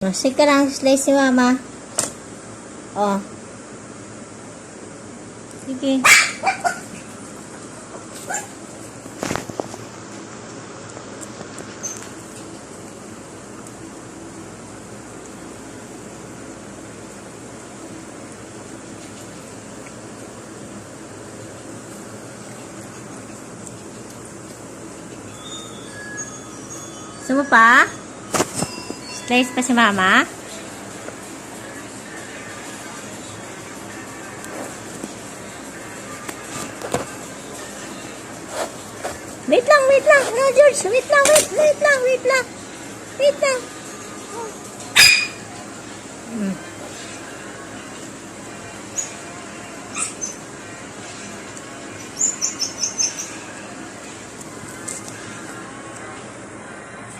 Sige ka lang, slice si mama. Oh. Sige. Mo pa? Slice pa si mama? Wait lang, wait lang. No, George. Wait lang, wait, wait lang, wait lang. Wait lang. Hmm.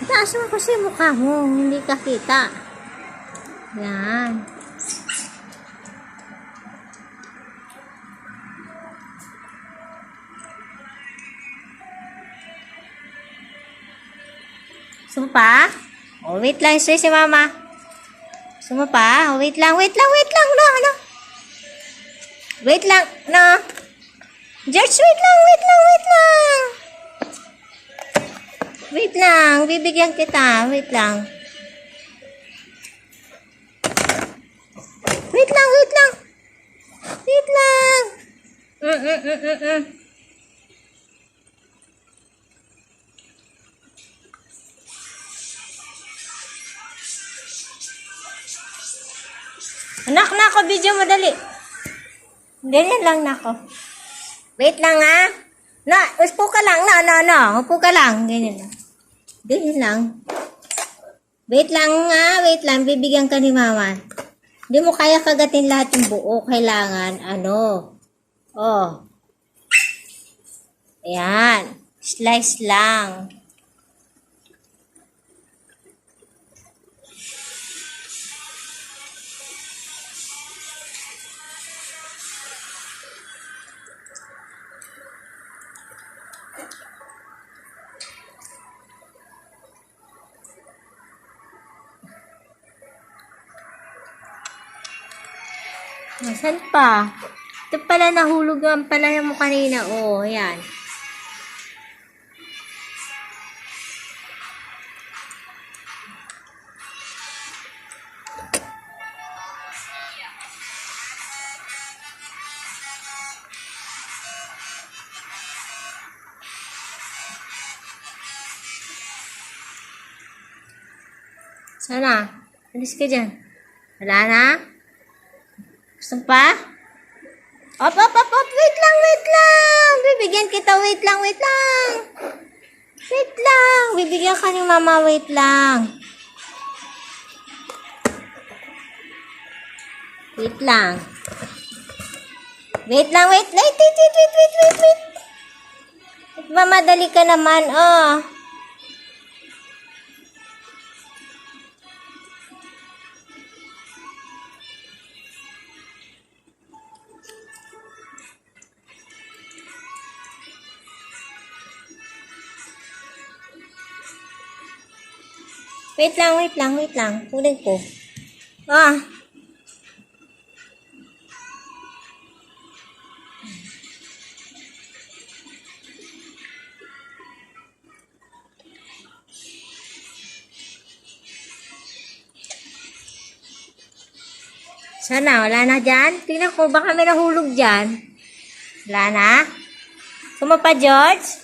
Taas mo kasi mukha mo. Hindi ka kita. Yan. Gusto mo pa? Oh, wait lang. Say si mama. Gusto mo pa? Oh, wait lang, wait lang, wait lang. No, ano? Wait lang. No. George, wait lang, wait lang, wait lang. Wait lang. Bibigyan kita. Wait lang. Wait lang, wait lang. Wait lang. Mm, mm, mm, mm, mm. Na ako, video mo dali. Ganyan lang na ako. Wait lang ha. Na, upo ka lang. No, no, no. Upo ka lang. Ganyan lang. Ganyan lang. Wait lang nga. Wait lang. Bibigyan ka ni mama. Hindi mo kaya kagatin lahat yung buo. Kailangan, ano. Oh. Ayan. Slice lang. Nasaan pa? Ito pala nahulog ang pala mo kanina. Oh, ayan. Sana? Alis ka dyan. Wala na? Gusto pa? Op, op, op, op. Wait lang, wait lang. Bibigyan kita. Wait lang, wait lang. Wait lang. Bibigyan ka ni mama. Wait lang. Wait lang. Wait lang, wait. Wait, wait, wait, wait, wait, wait, wait. Mamadali ka naman, oh. Wait lang, wait lang, wait lang. Kunin ko. Ah. Sana, wala na dyan? Tingnan ko, baka may nahulog dyan. Wala na? Suma pa, George?